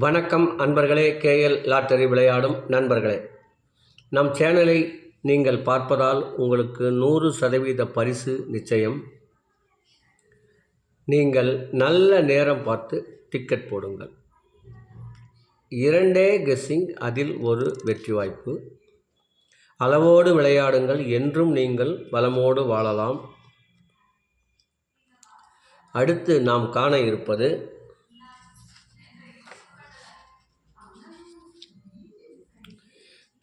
வணக்கம் அன்பர்களே KL lottery விளையாடும் நண்பர்களே. நம் சேனலை நீங்கள் பார்ப்பதால் உங்களுக்கு நூறு சதவீத பரிசு நிச்சயம். நீங்கள் நல்ல நேரம் பார்த்து டிக்கெட் போடுங்கள். இரண்டே கெஸ்ஸிங் அதில் ஒரு வெற்றி வாய்ப்பு. அளவோடு விளையாடுங்கள் என்றும் நீங்கள் வளமோடு வாழலாம். அடுத்து நாம் காண இருப்பது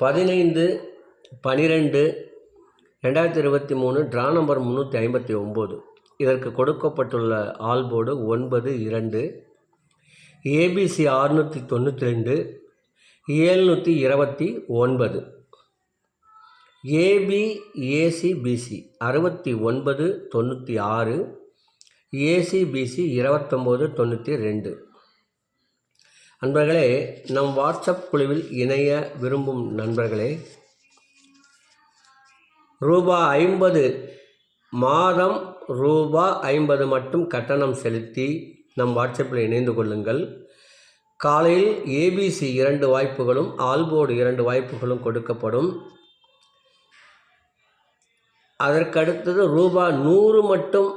பதினைந்து பனிரெண்டு ரெண்டாயிரத்தி இருபத்தி மூணு ட்ரா நம்பர் முந்நூற்றி ஐம்பத்தி ஒம்பது. இதற்கு கொடுக்கப்பட்டுள்ள ஆல்போர்டு ஒன்பது இரண்டு ஏபிசி ஆறுநூற்றி தொண்ணூற்றி ரெண்டு ஏழ்நூற்றி இருபத்தி ஒன்பது. ஏபி ஏசிபிசி அறுபத்தி ஒன்பது தொண்ணூற்றி ஆறு ஏசிபிசி இருபத்தொம்போது தொண்ணூற்றி ரெண்டு. அன்பர்களே நம் வாட்ஸ்அப் குழுவில் இணைய விரும்பும் நண்பர்களே ரூபா ஐம்பது மாதம் ரூபா ஐம்பது மட்டும் கட்டணம் செலுத்தி நம் வாட்ஸ்அப்பில் இணைந்து கொள்ளுங்கள். காலையில் ஏபிசி இரண்டு வாய்ப்புகளும் ஆல்போர்டு இரண்டு வாய்ப்புகளும் கொடுக்கப்படும். அதற்கடுத்தது ரூபா நூறு மட்டும்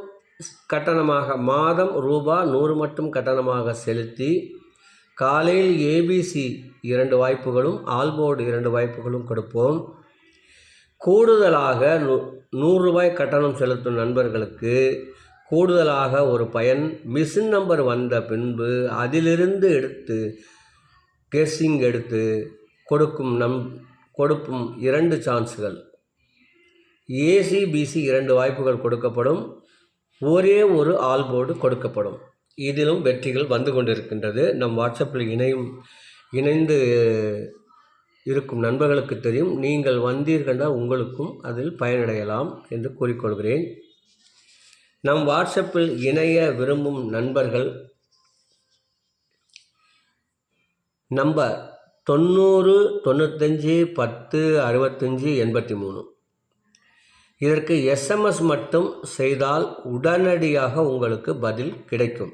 கட்டணமாக மாதம் ரூபா நூறு மட்டும் கட்டணமாக செலுத்தி காலையில் ஏபிசி இரண்டு வாய்ப்புகளும் ஆல்போர்டு இரண்டு வாய்ப்புகளும் கொடுப்போம். கூடுதலாக நூ நூறு ரூபாய் கட்டணம் செலுத்தும் நண்பர்களுக்கு கூடுதலாக ஒரு பயன். மிஷின் நம்பர் வந்த பின்பு அதிலிருந்து எடுத்து கெஸ்ஸிங் எடுத்து கொடுக்கும் நம் கொடுக்கும் இரண்டு சான்ஸுகள். ஏசிபிசி இரண்டு வாய்ப்புகள் கொடுக்கப்படும். ஒரே ஒரு ஆல்போர்டு கொடுக்கப்படும். இதிலும் வெற்றிகள் வந்து கொண்டிருக்கின்றது. நம் வாட்ஸ்அப்பில் இணையும் இணைந்து இருக்கும் நண்பர்களுக்கு தெரியும். நீங்கள் வந்தீர்கள்னால் உங்களுக்கும் அதில் பயனடையலாம் என்று கூறிக்கொள்கிறேன். நம் வாட்ஸ்அப்பில் இணைய விரும்பும் நண்பர்கள் நம்பர் தொண்ணூறு தொண்ணூத்தஞ்சு பத்து அறுபத்தஞ்சி எண்பத்தி மூணு இதற்கு எஸ்எம்எஸ் மட்டும் செய்தால் உடனடியாக உங்களுக்கு பதில் கிடைக்கும்.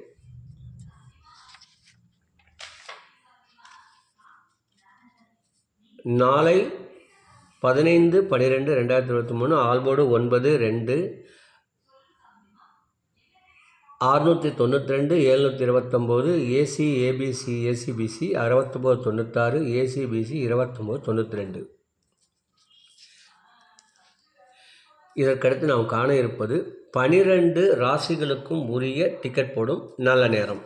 நாளை பதினைந்து பன்னிரெண்டு ரெண்டாயிரத்தி இருபத்தி மூணு ஆல்போர்டு ஒன்பது ரெண்டு அறுநூற்றி தொண்ணூற்றி ரெண்டு எழுநூற்றி இருபத்தொம்போது ஏசி ஏபிசி ஏசிபிசி அறுபத்தொம்போது தொண்ணூத்தாறு ஏசிபிசி இருபத்தொம்போது தொண்ணூற்றி ரெண்டு இதற்கடுத்து நாம் காண இருப்பது பனிரெண்டு ராசிகளுக்கும் உரிய டிக்கெட் போடும் நல்ல நேரம்.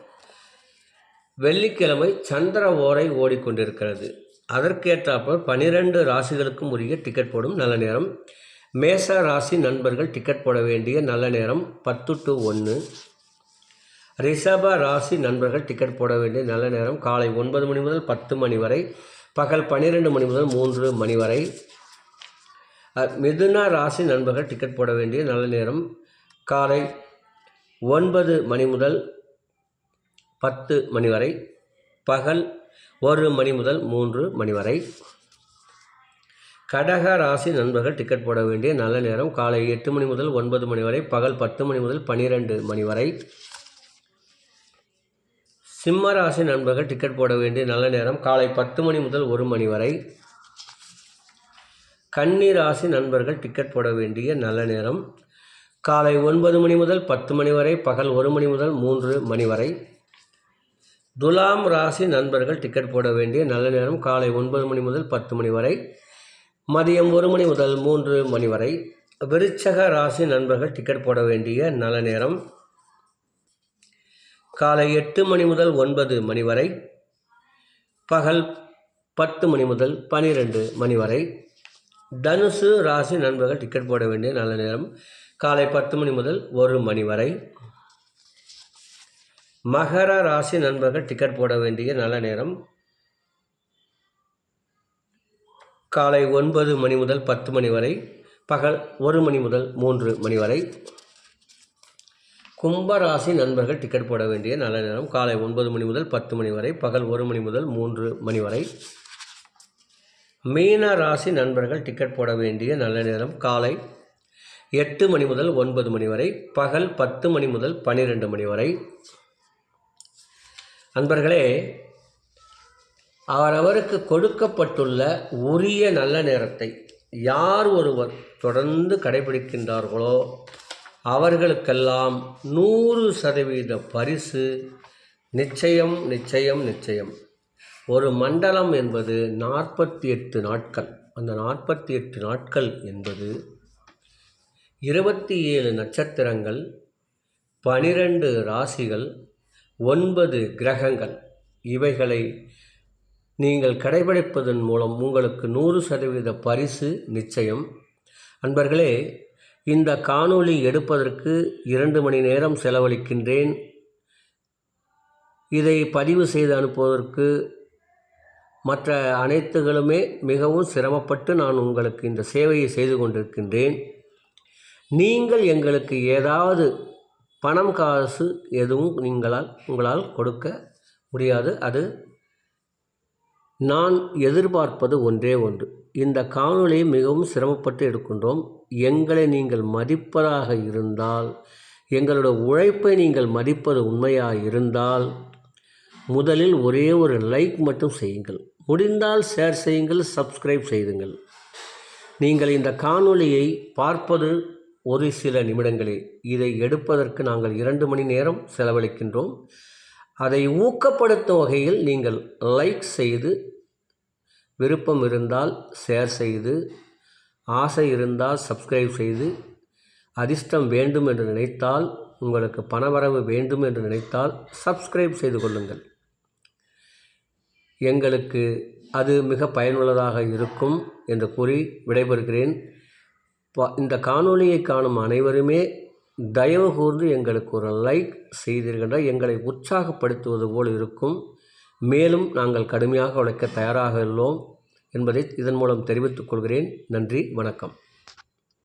வெள்ளிக்கிழமை சந்திர ஓரை ஓடிக்கொண்டிருக்கிறது. அதற்கேற்றாற்போல் பனிரெண்டு ராசிகளுக்கும் உரிய டிக்கெட் போடும் நல்ல நேரம். மேச ராசி நண்பர்கள் டிக்கெட் போட வேண்டிய நல்ல நேரம். பத்து டு ஒன்று ரிஷப ராசி நண்பர்கள் டிக்கெட் போட வேண்டிய நல்ல நேரம். காலை ஒன்பது மணி முதல் பத்து மணி வரை. பகல் பன்னிரெண்டு மணி முதல் மூன்று மணி வரை. மிதுன ராசி நண்பர்கள் டிக்கெட் போட வேண்டிய நல்ல நேரம். காலை ஒன்பது மணி முதல் பத்து மணி வரை. பகல் ஒரு மணி முதல் மூன்று மணி வரை. கடக ராசி நண்பர்கள் டிக்கெட் போட வேண்டிய நல்ல நேரம் காலை எட்டு மணி முதல் ஒன்பது மணி வரை பகல் பத்து மணி முதல் பன்னிரெண்டு மணி வரை. சிம்ம ராசி நண்பர்கள் டிக்கெட் போட வேண்டிய நல்ல நேரம் காலை பத்து மணி முதல் ஒரு மணி வரை. கன்னி ராசி நண்பர்கள் டிக்கெட் போட வேண்டிய நல்ல நேரம் காலை ஒன்பது மணி முதல் பத்து மணி வரை பகல் ஒரு மணி முதல் மூன்று மணி வரை. துலாம் ராசி நண்பர்கள் டிக்கெட் போட வேண்டிய நல்ல நேரம் காலை ஒன்பது மணி முதல் பத்து மணி வரை மதியம் ஒரு மணி முதல் மூன்று மணி வரை. விருச்சக ராசி நண்பர்கள் டிக்கெட் போட வேண்டிய நல்ல நேரம் காலை எட்டு மணி முதல் ஒன்பது மணி வரை பகல் பத்து மணி முதல் பனிரெண்டு மணி வரை. தனுசு ராசி நண்பர்கள் டிக்கெட் போட வேண்டிய நல்ல நேரம் காலை பத்து மணி முதல் ஒரு மணி வரை. மகர ராசி நண்பர்கள் டிக்கெட் போட வேண்டிய நல்ல நேரம். காலை ஒன்பது மணி முதல் பத்து மணி வரை பகல் ஒரு மணி முதல் மூன்று மணி வரை. கும்பராசி நண்பர்கள் டிக்கெட் போட வேண்டிய நல்ல நேரம். காலை ஒன்பது மணி முதல் பத்து மணி வரை பகல் ஒரு மணி முதல் மூன்று மணி வரை. மீன ராசி நண்பர்கள் டிக்கெட் போட வேண்டிய நல்ல நேரம். காலை எட்டு மணி முதல் ஒன்பது மணி வரை பகல் பத்து மணி முதல் பன்னிரெண்டு மணி வரை. அன்பர்களே அவரவருக்கு கொடுக்கப்பட்டுள்ள உரிய நல்ல நேரத்தை யார் ஒருவர் தொடர்ந்து கடைபிடிக்கின்றார்களோ அவர்களுக்கெல்லாம் நூறு சதவீத பரிசு. நிச்சயம் நிச்சயம் நிச்சயம். ஒரு மண்டலம் என்பது நாற்பத்தி எட்டு நாட்கள். அந்த நாற்பத்தி எட்டு நாட்கள் என்பது இருபத்தி ஏழு நட்சத்திரங்கள் பனிரெண்டு ராசிகள் ஒன்பது கிரகங்கள். இவைகளை நீங்கள் கடைபிடிப்பதன் மூலம் உங்களுக்கு நூறு சதவீத பரிசு நிச்சயம். அன்பர்களே இந்த காணொளி எடுப்பதற்கு இரண்டு மணி நேரம் செலவழிக்கின்றேன். இதை பதிவு செய்து அனுப்புவதற்கு மற்ற அனைத்துகளுமே மிகவும் சிரமப்பட்டு நான் உங்களுக்கு இந்த சேவையை செய்து கொண்டிருக்கின்றேன். நீங்கள் எங்களுக்கு ஏதாவது பணம் காசு எதுவும் நீங்களால் உங்களால் கொடுக்க முடியாது. அது நான் எதிர்பார்ப்பது ஒன்றே ஒன்று. இந்த காணொளியை மிகவும் சிரமப்பட்டு எடுக்கின்றோம். எங்களை நீங்கள் மதிப்பதாக இருந்தால் எங்களோட உழைப்பை நீங்கள் மதிப்பது உண்மையாக இருந்தால் முதலில் ஒரே ஒரு லைக் மட்டும் செய்யுங்கள். முடிந்தால் ஷேர் செய்யுங்கள் சப்ஸ்கிரைப் செய்துங்கள். நீங்கள் இந்த காணொளியை பார்ப்பது ஒரு சில நிமிடங்களே. இதை எடுப்பதற்கு நாங்கள் இரண்டு மணி நேரம் செலவழிக்கின்றோம். அதை ஊக்கப்படுத்தும் வகையில் நீங்கள் லைக் செய்து விருப்பம் இருந்தால் ஷேர் செய்து ஆசை இருந்தால் சப்ஸ்கிரைப் செய்து அதிர்ஷ்டம் வேண்டும் என்று நினைத்தால் உங்களுக்கு பணவரவு வேண்டும் என்று நினைத்தால் சப்ஸ்கிரைப் செய்து கொள்ளுங்கள். எங்களுக்கு அது மிக பயனுள்ளதாக இருக்கும் என்று கூறி விடைபெறுகிறேன். இந்த காணொளியை காணும் அனைவருமே தயவு கூர்ந்து எங்களுக்கு ஒரு லைக் செய்தீர்கள் எங்களை உற்சாகப்படுத்துவது போல் இருக்கும். மேலும் நாங்கள் கடுமையாக உழைக்க தயாராக உள்ளோம் என்பதை இதன் மூலம் தெரிவித்துக் கொள்கிறேன். நன்றி வணக்கம்.